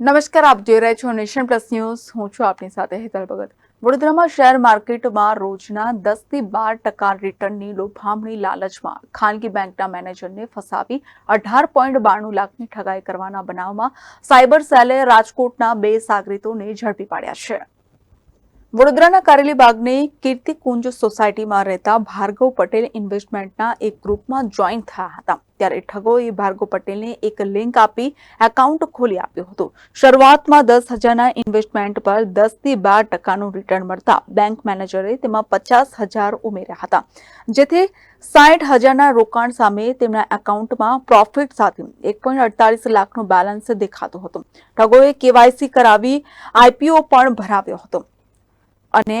નમસ્કાર, આપ જોઈ રહ્યા છો નેશન પ્લસ ન્યૂઝ. હું છું આપની સાથે હેતલ ભગત. વડોદરામાં શેર માર્કેટમાં રોજના દસથી બાર ટકા રિટર્નની લોભામણી લાલચમાં. ખાનગી બેંકના મેનેજરને ફસાવી અઢાર પોઈન્ટ બાણું લાખની ઠગાઈ કરવાના બનાવમાં સાયબર સેલે રાજકોટના બે સાગરીતોને ઝડપી પાડ્યા છે. વડોદરાના કારેલી બાગની કીર્તિકુંજ સોસાયટીમાં રહેતા ભાર્ગવ પટેલ ઇન્વેસ્ટમેન્ટના એક ગ્રુપમાં જોઈન થયા હતા. ત્યારે ઠગોએ ભાર્ગવ પટેલને એક લિંક આપી એકાઉન્ટ ખોલી આપ્યું હતું. શરૂઆતમાં દસ હજારના ઇન્વેસ્ટમેન્ટ પર દસથી બાર ટકાનું રિટર્ન મળતા બેંક મેનેજરે તેમાં પચાસ હજાર ઉમેર્યા હતા. જેથી સાઠ હજારના રોકાણ સામે તેમના એકાઉન્ટમાં પ્રોફિટ સાથે એક પોઈન્ટ અડતાલીસ લાખનું બેલેન્સ દેખાતું હતું. ઠગોએ કેવાયસી કરાવી આઈપીઓ પણ ભરાવ્યો હતો. અને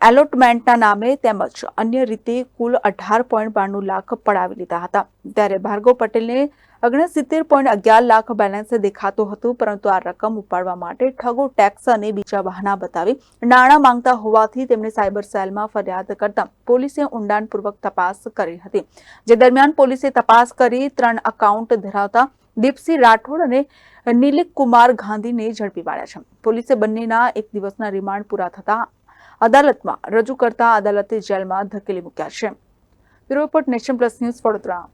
એલોટમેન્ટના નામે તેમજ અન્ય રીતે કુલ અઢાર પોઈન્ટ બાણું લાખ પડાવી લીધા હતા. ત્યારે ભાર્ગવ પટેલને ઓગણસિત્તેર પોઈન્ટ અગિયાર લાખ બેલેન્સ દેખાતું હતું, પરંતુ આ રકમ ઉપાડવા માટે ઠગો ટેક્સ અને બીજા બહાના બતાવી નાણાં માંગતા હોવાથી તેમણે સાયબર સેલમાં ફરિયાદ કરતા પોલીસે ઊંડાણપૂર્વક તપાસ કરી હતી. જે દરમિયાન પોલીસે તપાસ કરી ત્રણ એકાઉન્ટ ધરાવતા દીપસિંહ રાઠોડ અને નિલિક કુમાર ગાંધીને ઝડપી પાડ્યા છે. પોલીસે બંનેના એક દિવસના રિમાન્ડ પૂરા થતા અદાલતમાં રજૂ કરતા અદાલતે જેલમાં ધકેલી મૂક્યા છે. Bureau report Nation Plus News Vadodara.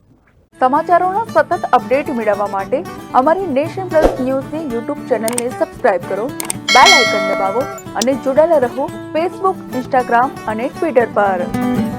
સમાચારોના સતત અપડેટ મેળવવા માટે અમારી નેશન પ્લસ ન્યૂઝની યુટ્યુબ ચેનલને સબસ્ક્રાઇબ કરો, બેલ આઇકન દબાવો અને જોડાયેલા રહો ફેસબુક, ઇન્સ્ટાગ્રામ અને ટ્વિટર પર.